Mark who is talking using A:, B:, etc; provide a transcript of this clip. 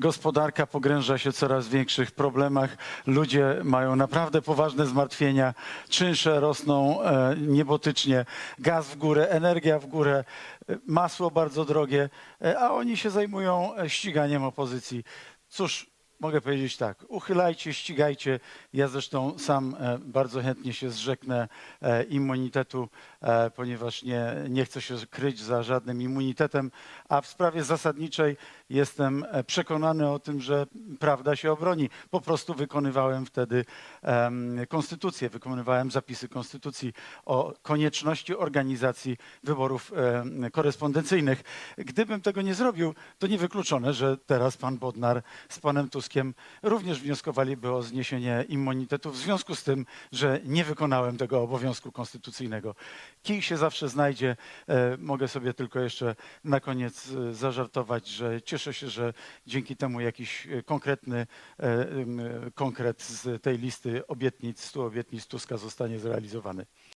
A: gospodarka pogręża się w coraz większych problemach. Ludzie mają naprawdę poważne zmartwienia. Czynsze rosną e, niebotycznie. Gaz w górę, energia w górę, e, masło bardzo drogie, e, a oni się zajmują e, ściganiem opozycji. Cóż, mogę powiedzieć tak, uchylajcie, ścigajcie. Ja zresztą sam e, bardzo chętnie się zrzeknę e, immunitetu, e, ponieważ nie, nie chcę się kryć za żadnym immunitetem, a w sprawie zasadniczej jestem przekonany o tym, że prawda się obroni. Po prostu wykonywałem wtedy konstytucję, wykonywałem zapisy konstytucji o konieczności organizacji wyborów korespondencyjnych. Gdybym tego nie zrobił, to niewykluczone, że teraz pan Bodnar z panem Tuskiem również wnioskowaliby o zniesienie immunitetu w związku z tym, że nie wykonałem tego obowiązku konstytucyjnego. Kij się zawsze znajdzie. E, mogę sobie tylko jeszcze na koniec e, zażartować, że cieszę się, że dzięki temu jakiś e, konkretny konkret z tej listy obietnic, stu obietnic Tuska zostanie zrealizowany.